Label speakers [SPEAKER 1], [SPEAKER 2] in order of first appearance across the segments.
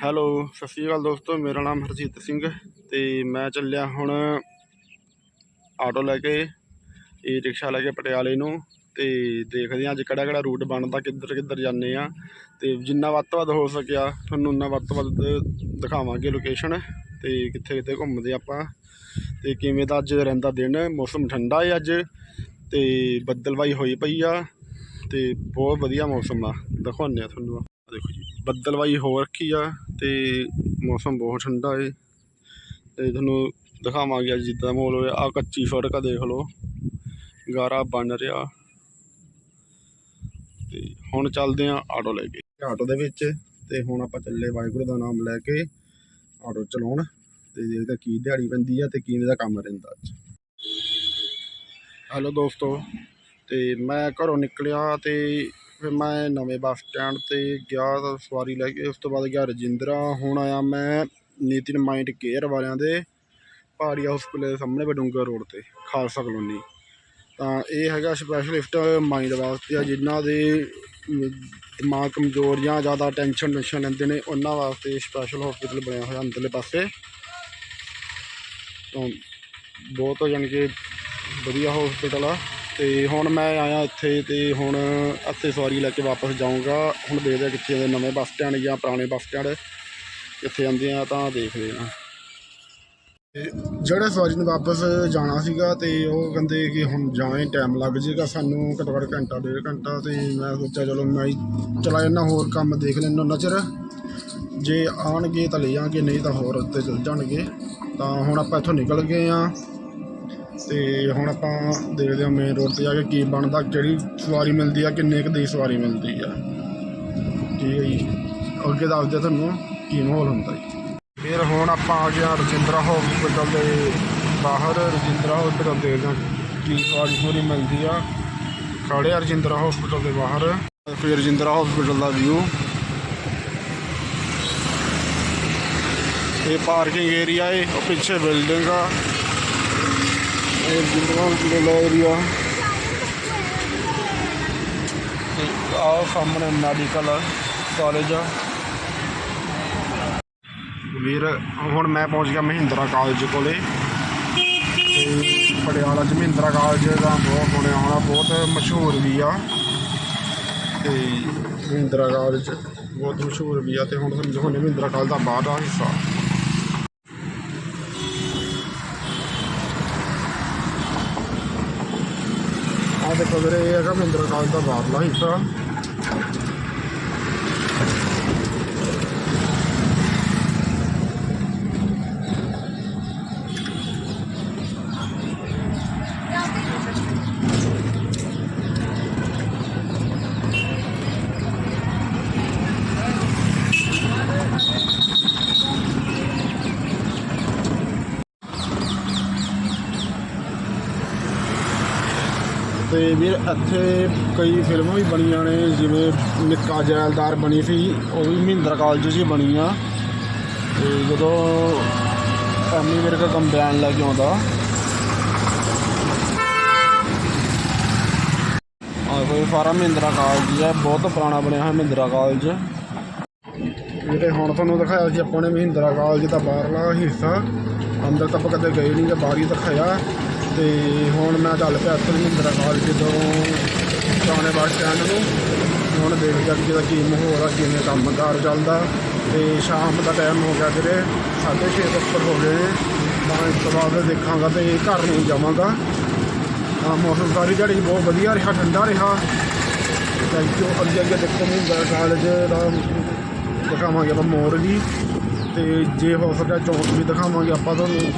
[SPEAKER 1] Hello, ਸਤਿ ਸ਼੍ਰੀ ਅਕਾਲ ਦੋਸਤੋ, ਮੇਰਾ ਨਾਮ ਹਰਜੀਤ ਸਿੰਘ ਤੇ ਮੈਂ ਚੱਲਿਆ ਹੁਣ ਆਟੋ ਲੈ ਕੇ ਈ ਰਿਕਸ਼ਾ ਲੈ ਕੇ ਪਟਿਆਲੇ ਨੂੰ ਤੇ ਦੇਖਦੇ ਹਾਂ ਅੱਜ ਕਿਹੜਾ ਕਿਹੜਾ ਰੂਟ ਬਣਦਾ, ਕਿੱਧਰ ਕਿੱਧਰ ਜਾਂਦੇ ਆ ਤੇ ਜਿੰਨਾ ਵੱਧ ਤੋਂ ਵੱਧ ਹੋ ਸਕਿਆ, ਤੁਹਾਨੂੰ ਉਨਾ ਵੱਧ ਤੋਂ ਵੱਧ ਦਿਖਾਵਾਂਗੇ ਲੋਕੇਸ਼ਨ ਤੇ ਕਿੱਥੇ ਕਿੱਥੇ ਘੁੰਮਦੇ ਆਪਾਂ ਤੇ ਕਿਵੇਂ ਦਾ ਅੱਜ ਰਹਿੰਦਾ ਦਿਨ, ਮੌਸਮ ਠੰਡਾ ਹੈ ਅੱਜ ਤੇ ਬੱਦਲਵਾਈ ਹੋਈ ਪਈ ਆ ਤੇ ਬਹੁਤ ਵਧੀਆ ਮੌਸਮ ਆ, ਦਿਖਾਉਂਦੇ ਆ ਤੁਹਾਨੂੰ ਦੇਖੋ ਜੀ। ਬੱਦਲਵਾਈ ਹੋ ਰੱਖੀ ਆ ਤੇ ਮੌਸਮ ਬਹੁਤ ਠੰਡਾ ਏ। ਤੇ ਤੁਹਾਨੂੰ ਦਿਖਾਵਾਂਗੇ ਅੱਜ ਜਿੱਦਾਂ ਮਾਹੌਲ ਹੋਇਆ। ਆ ਕੱਚੀ ਸੜਕ ਆ ਦੇਖ ਲਓ। ਗਾਰਾ ਬਣ ਰਿਹਾ। ਤੇ ਹੁਣ ਚੱਲਦੇ ਆ ਆਟੋ ਲੈ ਕੇ। ਆਟੋ ਦੇ ਵਿੱਚ ਤੇ ਹੁਣ ਆਪਾਂ ਚੱਲੇ ਵਾਹਿਗੁਰੂ ਦਾ ਨਾਮ ਲੈ ਕੇ ਆਟੋ ਚਲਾਉਣ। ਤੇ ਦੇਖਦੇ ਕੀ ਦਿਹਾੜੀ ਪੈਂਦੀ ਆ ਤੇ ਕਿਵੇਂ ਦਾ ਕੰਮ ਰਹਿੰਦਾ ਅੱਜ। ਹੈਲੋ ਦੋਸਤੋ ਤੇ ਮੈਂ ਘਰੋਂ ਨਿਕਲਿਆ ਤੇ ਫਿਰ ਮੈਂ ਨਵੇਂ ਬੱਸ ਸਟੈਂਡ ਤੇ ਗਿਆ ਤਾਂ ਸਵਾਰੀ ਲੈ ਕੇ, ਉਸ ਤੋਂ ਬਾਅਦ ਗਿਆ ਰਜਿੰਦਰਾ। ਹੁਣ ਆਇਆ ਮੈਂ ਨਿਤਿਨ ਮਾਈਂਡ ਕੇਅਰ ਵਾਲਿਆਂ ਦੇ ਪਹਾੜੀ ਹਸਪੀਟਲ ਦੇ ਸਾਹਮਣੇ ਬਡੂੰਗਰ ਰੋਡ ਤੇ, ਖਾਲਸਾ ਕਲੋਨੀ। ਤਾਂ ਇਹ ਹੈਗਾ ਸਪੈਸ਼ਲਿਸਟ ਮਾਈਂਡ ਵਾਸਤੇ ਆ, ਜਿਨ੍ਹਾਂ ਦੇ ਦਿਮਾਗ ਕਮਜ਼ੋਰ ਜਾਂ ਜ਼ਿਆਦਾ ਟੈਨਸ਼ਨ ਟੈਨਸ਼ਨ ਲੈਂਦੇ ਨੇ, ਉਹਨਾਂ ਵਾਸਤੇ ਸਪੈਸ਼ਲ ਹਸਪੀਟਲ ਬਣਿਆ ਹੋਇਆ ਅੰਦਰਲੇ ਪਾਸੇ। ਤਾਂ ਬਹੁਤ ਜਾਣੀ ਕਿ ਵਧੀਆ ਹਸਪੀਟਲ ਆ। ਤੇ ਹੁਣ ਮੈਂ ਆਇਆ ਇੱਥੇ ਤੇ ਹੁਣ ਇੱਥੇ ਸਵਾਰੀ ਲੈ ਕੇ ਵਾਪਸ ਜਾਊਂਗਾ। ਹੁਣ ਦੇਖਦੇ ਆ ਕਿੱਥੇ ਦੇ ਨਵੇਂ ਬੱਸ ਸਟੈਂਡ ਜਾਂ ਪੁਰਾਣੇ ਬੱਸ ਸਟੈਂਡ ਕਿੱਥੇ ਆਉਂਦੇ ਆ ਤਾਂ ਦੇਖਦੇ ਆ ਤੇ ਜਿਹੜੇ ਸਵਾਰੀ ਨੇ ਵਾਪਸ ਜਾਣਾ ਸੀਗਾ ਤੇ ਉਹ ਕਹਿੰਦੇ ਕਿ ਹੁਣ ਜਾਵੇਂ ਟਾਈਮ ਲੱਗ ਜਾਏਗਾ, ਸਾਨੂੰ ਘੱਟੋ ਘੱਟ ਘੰਟਾ, ਡੇਢ ਘੰਟਾ ਤੇ ਮੈਂ ਸੋਚਿਆ ਚਲੋ ਮੈਂ ਚਲਾ ਜਾਂਦਾ, ਹੋਰ ਕੰਮ ਦੇਖ ਲੈਣਾ ਨਜ਼ਰ ਜੇ ਆਣਗੇ ਤਾਂ ਲੈ ਜਾਣਗੇ ਨਹੀਂ ਤਾਂ ਹੋਰ ਉੱਤੇ ਚਲ ਜਾਣਗੇ। ਤਾਂ ਹੁਣ ਆਪਾਂ ਇੱਥੋਂ ਨਿਕਲ ਗਏ ਆ ਤੇ ਹੁਣ ਆਪਾਂ ਦੇਖਦੇ ਹਾਂ ਮੇਨ ਰੋਡ ਤੇ ਜਾ ਕੇ ਕੀ ਬਣਦਾ, ਕਿਹੜੀ ਸਵਾਰੀ ਮਿਲਦੀ ਆ, ਕਿੰਨੇ ਕੁ ਦੀ ਸਵਾਰੀ ਮਿਲਦੀ ਆ। ਠੀਕ ਹੈ ਜੀ। ਅੱਗੇ ਦੱਸਦੇ ਤੁਹਾਨੂੰ ਕੀ ਮਾਹੌਲ ਹੁੰਦਾ ਜੀ। ਫਿਰ ਹੁਣ ਆਪਾਂ ਆ ਗਏ ਰਜਿੰਦਰਾ ਹਸਪੀਟਲ ਦੇ ਬਾਹਰ। ਰਜਿੰਦਰਾ ਹਸਪੀਟਲ ਦੇਖਦੇ ਹਾਂ ਕੀ ਸਵਾਰੀ ਸਵਾਰੀ ਮਿਲਦੀ ਆ। ਖੜੇ ਆ ਰਜਿੰਦਰਾ ਹਸਪੀਟਲ ਦੇ ਬਾਹਰ। ਫਿਰ ਰਜਿੰਦਰਾ ਹਸਪੀਟਲ ਦਾ ਵਿਊ ਇਹ ਪਾਰਕਿੰਗ ਏਰੀਆ ਏ, ਉਹ ਪਿੱਛੇ ਬਿਲਡਿੰਗ ਆ। ਇਹ ਰਜਿੰਦਰਾ ਦਾ ਏਰੀਆ ਤੇ ਸਾਹਮਣੇ ਮੈਡੀਕਲ ਕਾਲਜ ਆ। ਵੀਰ, ਹੁਣ ਮੈਂ ਪਹੁੰਚ ਗਿਆ ਮਹਿੰਦਰਾ ਕਾਲਜ ਕੋਲੇ। ਪਟਿਆਲਾ ਚ ਮਹਿੰਦਰਾ ਕਾਲਜ ਦਾ ਬਹੁਤ ਸੁਣਿਆ ਹੋਣਾ, ਬਹੁਤ ਮਸ਼ਹੂਰ ਵੀ ਆ। ਤੇ ਮਹਿੰਦਰਾ ਕਾਲਜ ਬਹੁਤ ਮਸ਼ਹੂਰ ਵੀ ਆ, ਤੇ ਹੁਣ ਸਮਝੋ ਮਹਿੰਦਰਾ ਕਾਲਜ ਦਾ ਬਾਹਰ ਦਾ ਹਿੱਸਾ। ਦੇਖੋ ਵੀਰੇ ਇਹ ਹੈਗਾ ਮਹਿੰਦਰਾ ਕਾਲਜ ਦਾ ਬਾਹਰਲਾ ਹਿੱਸਾ। ਤੇ ਵੀਰ, ਇੱਥੇ ਕਈ ਫਿਲਮਾਂ ਵੀ ਬਣੀਆਂ ਨੇ, ਜਿਵੇਂ ਨਿੱਕਾ ਜੈਲਦਾਰ ਬਣੀ ਸੀ, ਉਹ ਵੀ ਮਹਿੰਦਰਾ ਕਾਲਜ 'ਚ ਹੀ ਬਣੀ ਆ। ਤੇ ਜਦੋਂ ਐਮੀ ਵਿਰਕ ਕੰਬੈਨ ਲੈ ਕੇ ਆਉਂਦਾ। ਆ ਕੋਈ ਸਾਰਾ ਮਹਿੰਦਰਾ ਕਾਲਜ ਹੈ ਬਹੁਤ ਪੁਰਾਣਾ ਬਣਿਆ ਹੋਇਆ ਮਹਿੰਦਰਾ ਕਾਲਜ। ਜਿਹੜੇ ਹੁਣ ਤੁਹਾਨੂੰ ਦਿਖਾਇਆ ਸੀ ਆਪਾਂ ਨੇ ਮਹਿੰਦਰਾ ਕਾਲਜ ਦਾ ਬਾਹਰਲਾ ਹਿੱਸਾ। ਅੰਦਰ ਤਾਂ ਆਪਾਂ ਕਦੇ ਗਏ ਨਹੀਂ ਗੇ, ਬਾਹਰ ਹੀ ਦਿਖਾਇਆ। ਤੇ ਹੁਣ ਮੈਂ ਚੱਲ ਪਿਆ ਇੱਥੇ ਮਹਿੰਦਰਾ ਕਾਲਜ ਤੋਂ ਪੁਰਾਣੇ ਬੱਸ ਸਟੈਂਡ ਨੂੰ। ਹੁਣ ਦੇਖਦੇ ਹਾਂ ਕਿ ਇਹਦਾ ਕੀ ਮਾਹੌਲ ਆ, ਕਿਵੇਂ ਕੰਮਕਾਰ ਚੱਲਦਾ। ਤੇ ਸ਼ਾਮ ਦਾ ਟਾਈਮ ਹੋ ਗਿਆ ਵੀਰੇ 6:30 ਉੱਪਰ ਹੋ ਗਏ। ਨੇ ਤਾਂ ਇਸ ਤੋਂ ਬਾਅਦ ਦੇਖਾਂਗਾ ਤੇ ਘਰ ਨੂੰ ਜਾਵਾਂਗਾ। ਹਾਂ, ਮੌਸਮ ਸਾਰੀ ਦਿਹਾੜੀ ਬਹੁਤ ਵਧੀਆ ਰਿਹਾ, ਠੰਡਾ ਰਿਹਾ। ਥੈਂਕ ਯੂ ਅੱਗੇ ਅੱਗੇ ਦੇਖੋ ਮਹਿੰਦਰਾ ਕਾਲਜ ਦਾ ਦਿਖਾਵਾਂਗੇ ਆਪਾਂ ਮੋਰ ਵੀ। ਤੇ ਜੇ ਹੋ ਸਕਿਆ ਚੌਂਕ ਵੀ ਦਿਖਾਵਾਂਗੇ ਆਪਾਂ ਤੁਹਾਨੂੰ।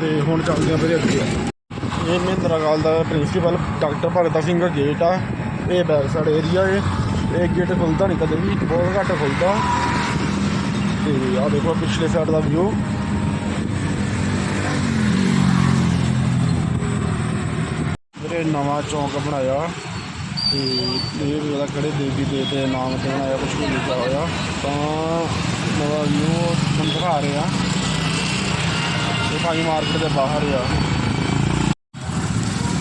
[SPEAKER 1] ਤੇ ਹੁਣ ਚੱਲਦੇ ਆ ਫਿਰ ਅੱਗੇ। ਇਹ ਮਹਿੰਦਰਾ ਕਾਲ ਦਾ principal doctor Bhagta Singh gate ਆ। ਇਹ ਬੈਕ ਸਾਈਡ ਏਰੀਆ ਏ ਇਹ ਗੇਟ ਖੁੱਲਦਾ ਨਹੀਂ ਕਦੇ ਵੀ, ਬਹੁਤ ਘੱਟ ਖੁੱਲਦਾ। ਤੇ ਆ ਦੇਖੋ ਪਿਛਲੇ ਸਾਈਡ ਦਾ ਵਿਊ ਵੀਰੇ ਨਵਾਂ ਚੌਂਕ ਬਣਾਇਆ। ਤੇ ਇਹ ਵੀ ਉਹਦਾ ਦੇਵੀ ਦੇ ਤੇ ਨਾਮ ਤੇ ਬਣਾਇਆ, ਕੁਛ ਵੀ ਲਿਖਿਆ ਹੋਇਆ। ਤਾਂ ਨਵਾਂ ਵਿਊ ਤੁਹਾਨੂੰ ਦਿਖਾ ਰਿਹਾ ਇਹ ਮਾਰਕੀਟ ਦੇ ਬਾਹਰ ਆ।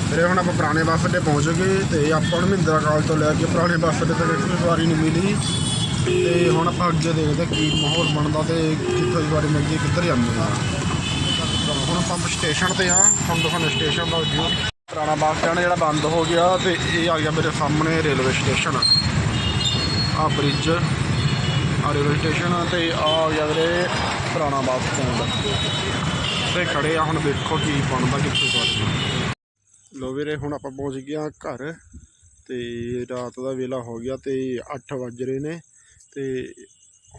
[SPEAKER 1] ਫਿਰ ਹੁਣ ਆਪਾਂ ਪੁਰਾਣੇ ਬੱਸ ਅੱਡੇ ਪਹੁੰਚ ਗਏ ਤੇ ਆਪਾਂ ਨੂੰ ਮਹਿੰਦਰਾ ਕਾਲ ਤੋਂ ਲੈ ਕੇ ਪੁਰਾਣੇ ਬੱਸ ਅੱਡੇ ਤੱਕ ਇੱਕ ਸਵਾਰੀ ਨਹੀਂ ਮਿਲੀ। ਤੇ ਹੁਣ ਆਪਾਂ ਅੱਗੇ ਦੇਖਦੇ ਕੀ ਮਾਹੌਲ ਬਣਦਾ ਤੇ ਕਿੱਥੋਂ ਦੀ ਵਾਰੀ ਮਿਲਦੀ ਹੈ, ਕਿੱਧਰ ਜਾਂਦੇ ਆ। ਹੁਣ ਆਪਾਂ ਸਟੇਸ਼ਨ ਤੇ ਆ ਹੁਣ ਦਿਖਾਉਂਦੇ ਸਟੇਸ਼ਨ ਦਾ ਵਿਊ ਪੁਰਾਣਾ ਬੱਸ ਸਟੈਂਡ ਜਿਹੜਾ ਬੰਦ ਹੋ ਗਿਆ ਤੇ ਇਹ ਆ ਗਿਆ ਮੇਰੇ ਸਾਹਮਣੇ ਰੇਲਵੇ ਸਟੇਸ਼ਨ ਆ ਬ੍ਰਿਜ ਆ ਰੇਲਵੇ ਸਟੇਸ਼ਨ ਤੇ ਆ ਆ ਗਿਆ ਵੀਰੇ ਪੁਰਾਣਾ ਬੱਸ ਸਟੈਂਡ। ਤੇ ਖੜੇ ਆ, ਹੁਣ ਦੇਖੋ ਕੀ ਬਣਦਾ, ਕਿੱਥੇ ਜਾ ਲੋ ਵੀਰੇ, ਹੁਣ ਆਪਾਂ ਪਹੁੰਚ ਗਏ ਆ ਘਰ, ਤੇ ਰਾਤ ਦਾ ਵੇਲਾ ਹੋ ਗਿਆ ਤੇ 8 ਵੱਜ ਰਹੇ ਨੇ। ਤੇ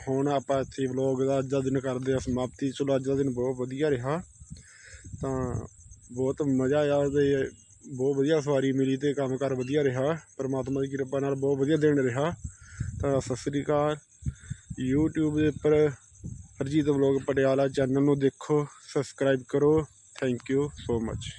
[SPEAKER 1] ਹੁਣ ਆਪਾਂ ਇੱਥੇ ਵਲੌਗ ਦਾ ਅੱਜ ਦਾ ਦਿਨ ਕਰਦੇ ਆ, ਸਮਾਪਤੀ। ਚਲੋ, ਅੱਜ ਦਾ ਦਿਨ ਬਹੁਤ ਵਧੀਆ ਰਿਹਾ। ਤਾਂ ਬਹੁਤ ਮਜ਼ਾ ਆਇਆ ਤੇ ਬਹੁਤ ਵਧੀਆ ਸਵਾਰੀ ਮਿਲੀ ਤੇ ਕੰਮਕਾਰ ਵਧੀਆ ਰਿਹਾ। ਪਰਮਾਤਮਾ ਦੀ ਕਿਰਪਾ ਨਾਲ ਬਹੁਤ ਵਧੀਆ ਦਿਨ ਰਿਹਾ। ਤਾਂ ਸਤਿ ਸ੍ਰੀ ਅਕਾਲ। YouTube ਦੇ ਉੱਪਰ ਹਰਜੀਤ ਵਲੌਗ ਪਟਿਆਲਾ ਚੈਨਲ ਨੂੰ ਦੇਖੋ। ਸਬਸਕ੍ਰਾਈਬ ਕਰੋ। Thank you so much